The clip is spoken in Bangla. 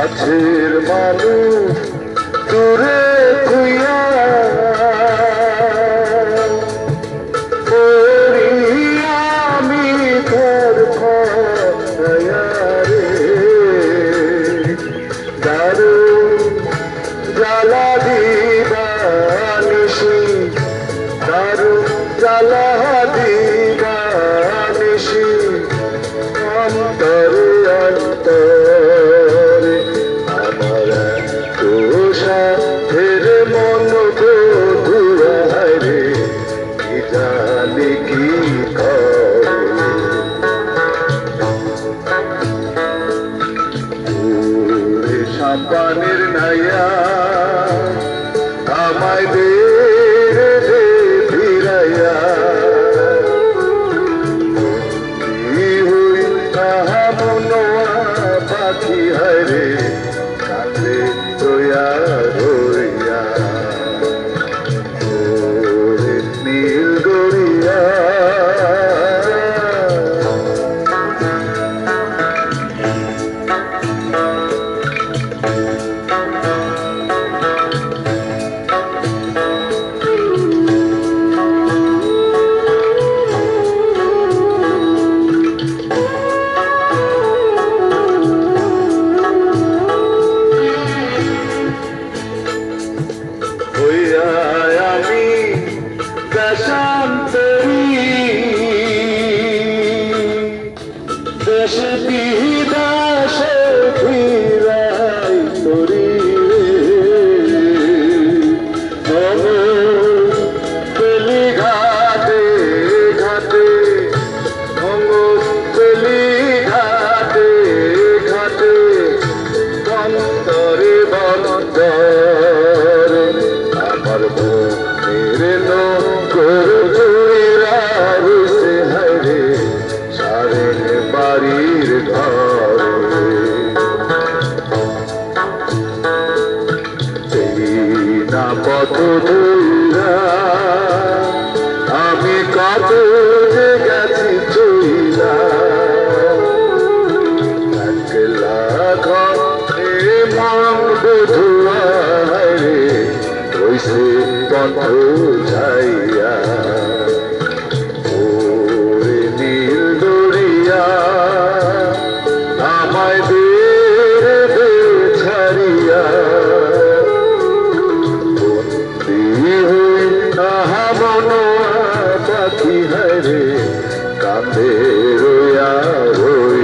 কাছের মানুষ দূরে তুইয়া ওরে সাপানের দেশান্তরী দেশ বিদাসে ফিরাই তরি পেলি ঘাটে ঘাটে পেলি ঘাটে ঘাটে বন্দরে বন্দরে। আমার মনের আমি কত যে গেছি চইলা। একলা ঘরে মন বধুয়ারে ওইসে বন্ধ যাইয়া ওরে নীল দরিয়া, আমায় দের দে ছাড়িয়া। বন্দি হই তাহা মনোয়া সাথী হরে কাঁদে রোয়া রোয়া